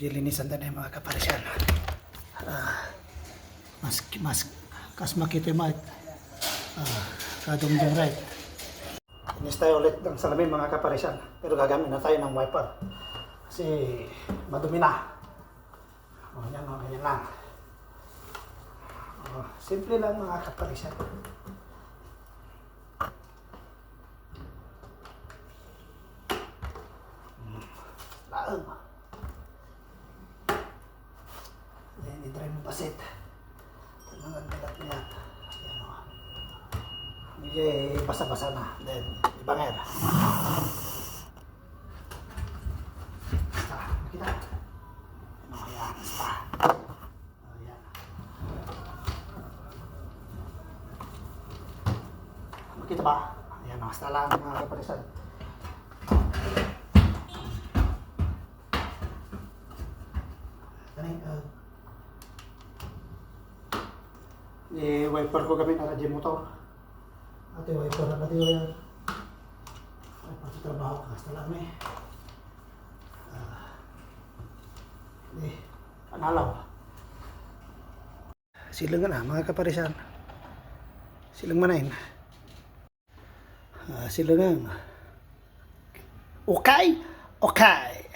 Dilinisan yung mga kaparisyan. Ah, mas, mas, kas makita yung ah, kadumdum right. Inis tayo ulit ng salamin mga kaparisyan. Pero gagamit na tayo ng wiper. Kasi madumi na. O, yan o, ganyan lang. O, simple lang mga kaparisyan. Hmm, Laang. Pasit. Galat niya. Ayan o. Medyo basa-basa na. Then, ibanger. Basta, makita. Ano kaya? Basta. Ayan. Makita ba? Ayan, basta lang mga kaparisan. Kanay, uh, i-wiper ko kami na radyo motor. Ate, wiper na pati yan. Wiper sa trabaho, kasta lang eh. Ah, eh, panalaw. Silang na, mga kaparisan. Silang manayin. Ah, silang Okay? Okay.